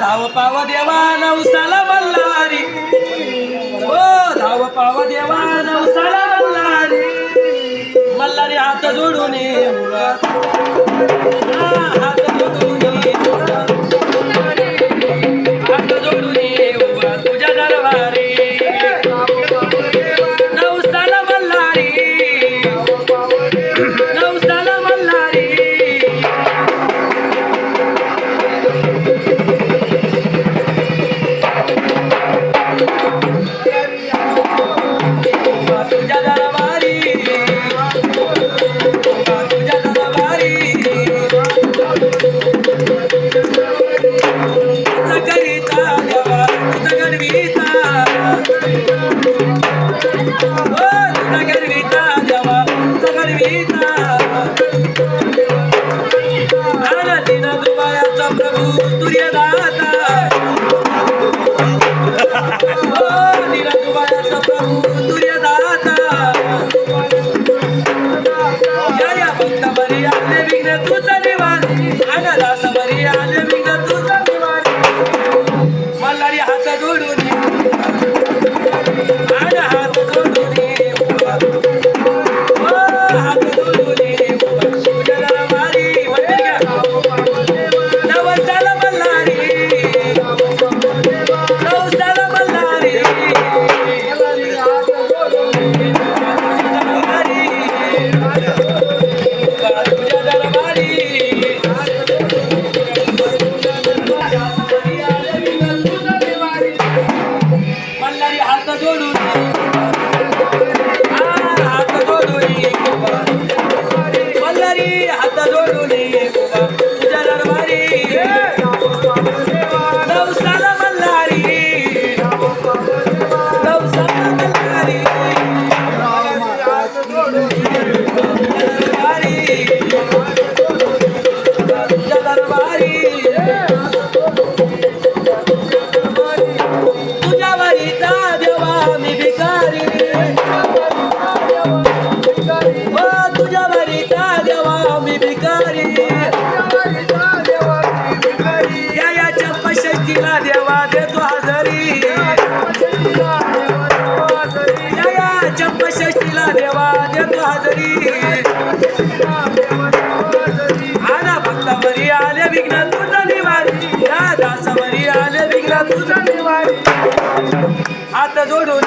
धाव पाव देवा नवसाला बल्लारी ओ हो, धाव पाव देवा. pra mundo e conocer. आना आल्या विघ्न तुझा निवारी. आल्या विघ्न तुझा निवारी. हात जोडून